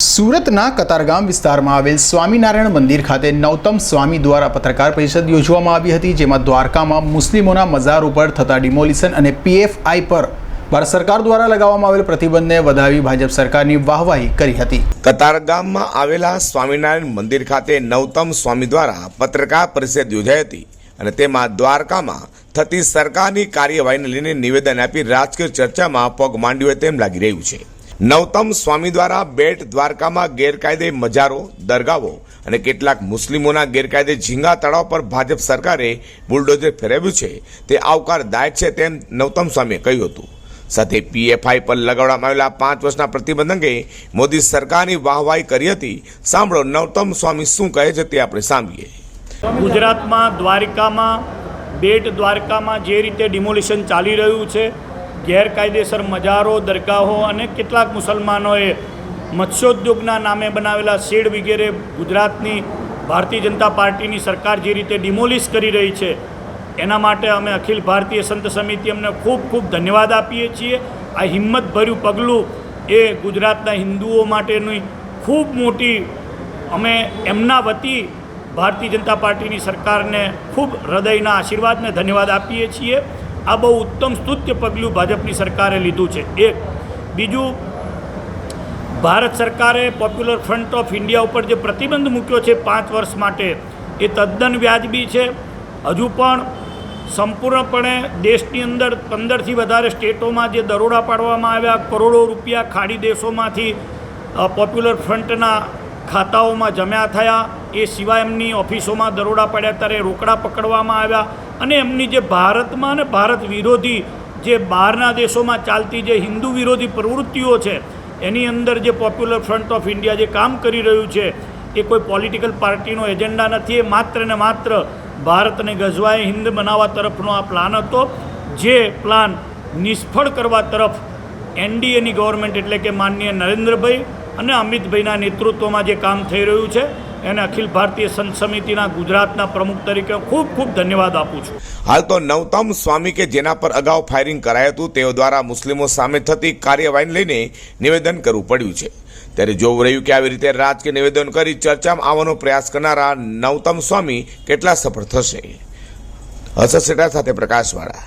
સુરતના કતારગામ વિસ્તારમાં આવેલ સ્વામિનારાયણ મંદિર ખાતે નવતમ સ્વામી દ્વારા પત્રકાર પરિષદ યોજવામાં આવી હતી, જેમાં દ્વારકામાં મુસ્લિમોના મઝાર ઉપર થતા ડિમોલિશન અને પીએફઆઈ પર ભારત સરકાર દ્વારા લગાવવામાં આવેલ પ્રતિબંધને વધાવી ભાજપ સરકારની વાહવાહી કરી હતી. કતારગામમાં આવેલા સ્વામિનારાયણ મંદિર ખાતે નવતમ સ્વામી દ્વારા પત્રકાર પરિષદ યોજાઈ હતી અને તેમાં દ્વારકામાં થતી સરકારની કાર્યવાહીને લઈને નિવેદન આપી રાજકીય ચર્ચામાં પગ માંડ્યો હોય તેમ લાગી રહ્યું છે. નવતમ સ્વામી દ્વારા બેટ દ્વારકામાં ગેરકાયદે મજારો, દરગાહો અને કેટલાક મુસ્લિમોના ગેરકાયદે ઝીંગા તળાવ પર ભાજપ સરકારે બુલડોઝર ફેરવ્યું છે. તે આવકારદાયક છે તેમ નવતમ સ્વામીએ કહ્યું હતું. સાથે પીએફઆઈ પર લગાવવામાં આવેલા પાંચ વર્ષના પ્રતિબંધ અંગે મોદી સરકારની વાહવાહી કરી હતી. સાંભળો નવતમ સ્વામી શું કહે છે તે આપણે સાંભળીએ. ગુજરાતમાં દ્વારિકામાં, બેટ દ્વારકામાં જે રીતે ડિમોલિશન ચાલી રહ્યું છે ગેરકાયદેસર મજારો, દરગાહો અને કેટલાક મુસલમાનોએ મત્સ્યોદ્યોગના નામે બનાવેલા શેડ વગેરે ગુજરાતની ભારતીય જનતા પાર્ટીની સરકાર જે રીતે ડિમોલિશ કરી રહી છે, એના માટે અમે અખિલ ભારતીય સંત સમિતિ અમને ખૂબ ખૂબ ધન્યવાદ આપીએ છીએ. આ હિંમતભર્યું પગલું એ ગુજરાતના હિન્દુઓ માટેની ખૂબ મોટી, અમે એમના વતી ભારતીય જનતા પાર્ટીની સરકારને ખૂબ હૃદયના આશીર્વાદને ધન્યવાદ આપીએ છીએ. આ બહુ ઉત્તમ સ્તુત્ય પગલું ભાજપની સરકારે લીધું છે. એક, બીજું, ભારત સરકારે પોપ્યુલર ફ્રન્ટ ઓફ ઇન્ડિયા ઉપર જે પ્રતિબંધ મૂક્યો છે પાંચ વર્ષ માટે, એ તદ્દન વ્યાજબી છે. હજુ પણ સંપૂર્ણપણે દેશની અંદર પંદરથી વધારે સ્ટેટોમાં જે દરોડા પાડવામાં આવ્યા, કરોડો રૂપિયા ખાડી દેશોમાંથી પોપ્યુલર ફ્રન્ટના ખાતાઓમાં જમ્યા થયા. એ સિવાય એમની ઓફિસોમાં દરોડા પડ્યા ત્યારે રોકડા પકડવામાં આવ્યા અને એમની જે ભારતમાં અને ભારત વિરોધી જે બહારના દેશોમાં ચાલતી જે હિન્દુ વિરોધી પ્રવૃત્તિઓ છે, એની અંદર જે પોપ્યુલર ફ્રન્ટ ઓફ ઇન્ડિયા જે કામ કરી રહ્યું છે, એ કોઈ પોલિટિકલ પાર્ટીનો એજન્ડા નથી. એ માત્ર ને માત્ર ભારતને ગજવાએ હિન્દ બનાવવા તરફનો આ પ્લાન હતો. જે પ્લાન નિષ્ફળ કરવા તરફ એનડીએની ગવર્મેન્ટ એટલે કે માનનીય નરેન્દ્રભાઈ અને અમિતભાઈના નેતૃત્વમાં જે કામ થઈ રહ્યું છે એને અખિલ ભારતીય સંત સમિતિના ગુજરાતના પ્રમુખ તરીકે ખૂબ ખૂબ ધન્યવાદ આપું છું. હાલ તો નવતમ સ્વામી કે જેના પર અગાઉ ફાયરિંગ કરાયું હતું, તેઓ દ્વારા મુસ્લિમો સામે થતી કાર્યવાહીને લઈને નિવેદન કરવું પડ્યું છે. ત્યારે જોવું રહ્યું કે આવી રીતે રાજકીય નિવેદન કરી ચર્ચામાં આવવાનો પ્રયાસ કરનારા નવતમ સ્વામી કેટલા સફળ થશે. હર્ષદ સેટા સાથે પ્રકાશવાળા.